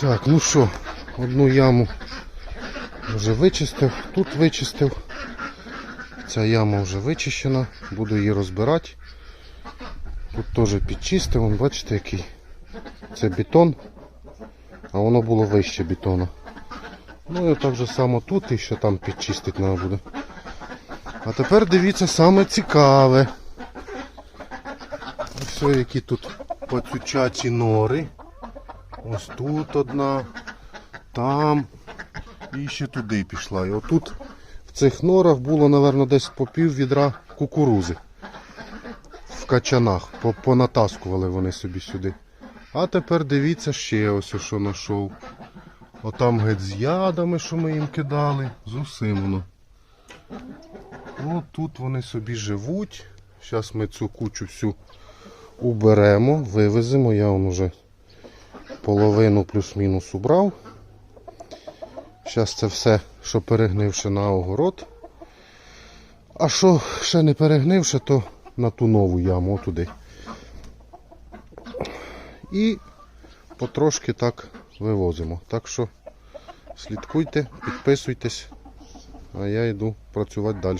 Так, ну що, одну яму вже вичистив, тут вичистив. Ця яма вже вичищена, буду її розбирати. Тут теж підчистив, вон, бачите який. Це бетон, а воно було вище бетону. Ну і так же само тут і ще там підчистити треба буде. А тепер дивіться саме цікаве. Ось які тут поцючаті нори. Ось тут одна, там і ще туди пішла. І отут в цих норах було, мабуть, десь по пів відра кукурузи. В качанах. Понатаскували вони собі сюди. А тепер дивіться ще ось що знайшов. Отам геть з ядами, що ми їм кидали. З усім воно. От вони собі живуть. Зараз ми цю кучу всю уберемо, вивеземо. Я он уже половину плюс-мінус убрав. Зараз це все, що перегнивши на огород. А що ще не перегнивши, то на ту нову яму отуди. І потрошки так вивозимо. Так що слідкуйте, підписуйтесь, а я йду працювати далі.